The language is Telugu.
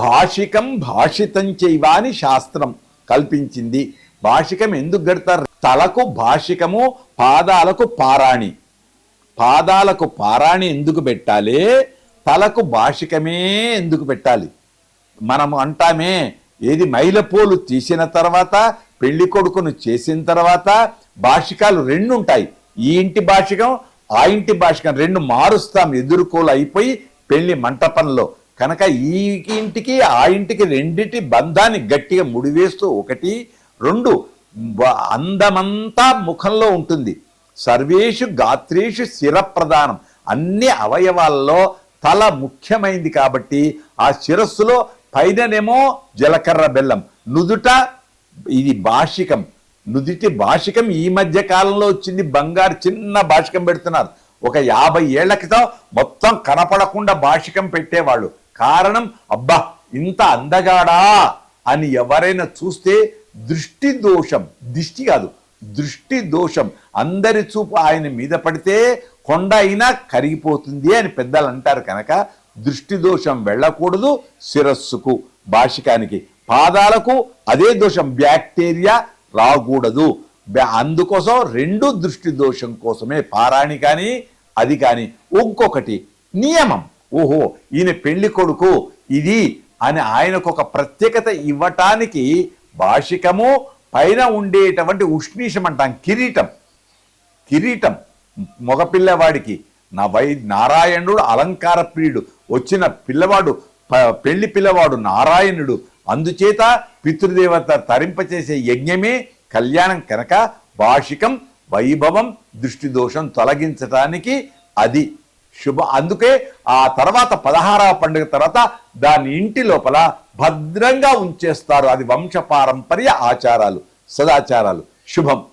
భాషికం భాషితం చేయవ అని శాస్త్రం కల్పించింది. భాషికం ఎందుకు గడతారు తలకు భాషికము పాదాలకు పారాణి. పాదాలకు పారాణి ఎందుకు పెట్టాలి? తలకు భాషికమే ఎందుకు పెట్టాలి? మనం అంటామే ఏది మైలపోలు తీసిన తర్వాత పెళ్ళి కొడుకును చేసిన తర్వాత భాషికాలు రెండు ఉంటాయి. ఈ ఇంటి భాషికం ఆ ఇంటి భాషికం రెండు మారుస్తాం ఎదుర్కోలు అయిపోయి పెళ్ళి మంటపంలో. కనుక ఈ ఇంటికి ఆ ఇంటికి రెండింటి బంధాన్ని గట్టిగా ముడివేస్తూ ఒకటి రెండు అందమంతా ముఖంలో ఉంటుంది. సర్వేషు గాత్రేషు శిరప్రధానం. అన్ని అవయవాల్లో తల ముఖ్యమైంది కాబట్టి ఆ శిరస్సులో పైననేమో జలకర్ర బెల్లం. నుదుట ఇది భాషికం నుదిటి భాషికం ఈ మధ్య కాలంలో వచ్చింది. బంగారు చిన్న భాషికం పెడుతున్నారు. ఒక యాభై ఏళ్ళ క్రితం మొత్తం కనపడకుండా భాషికం పెట్టేవాళ్ళు. కారణం అబ్బా ఇంత అందగాడా అని ఎవరైనా చూస్తే దృష్టి దోషం దిష్టి కాదు దృష్టి దోషం అందరి చూపు ఆయన మీద పడితే కొండ అయినా కరిగిపోతుంది అని పెద్దలు అంటారు కనుక దృష్టి దోషం వెళ్ళకూడదు శిరస్సుకు భాషికానికి పాదాలకు అదే దోషం బ్యాక్టీరియా రాకూడదు. అందుకోసం రెండు దృష్టి దోషం కోసమే పారాణి కానీ అది కానీ. ఇంకొకటి నియమం. ఓహో ఈయన పెళ్ళి కొడుకు ఇది అని ఆయనకు ఒక ప్రత్యేకత ఇవ్వటానికి భాషికము పైన ఉండేటువంటి ఉష్ణీషం అంటాం కిరీటం. కిరీటం. మగపిల్లవాడికి నా వై నారాయణుడు అలంకార ప్రియుడు. వచ్చిన పిల్లవాడు పెళ్ళి పిల్లవాడు నారాయణుడు. అందుచేత పితృదేవత తరింపచేసే యజ్ఞమే కళ్యాణం కనుక భాషికం వైభవం దృష్టి దోషం తొలగించటానికి అది శుభ అందుకే ఆ తర్వాత పదహారవ పండుగ తర్వాత దాని ఇంటి లోపల భద్రంగా ఉంచేస్తారు. అది వంశపారంపర్య ఆచారాలు సదాచారాలు. శుభం.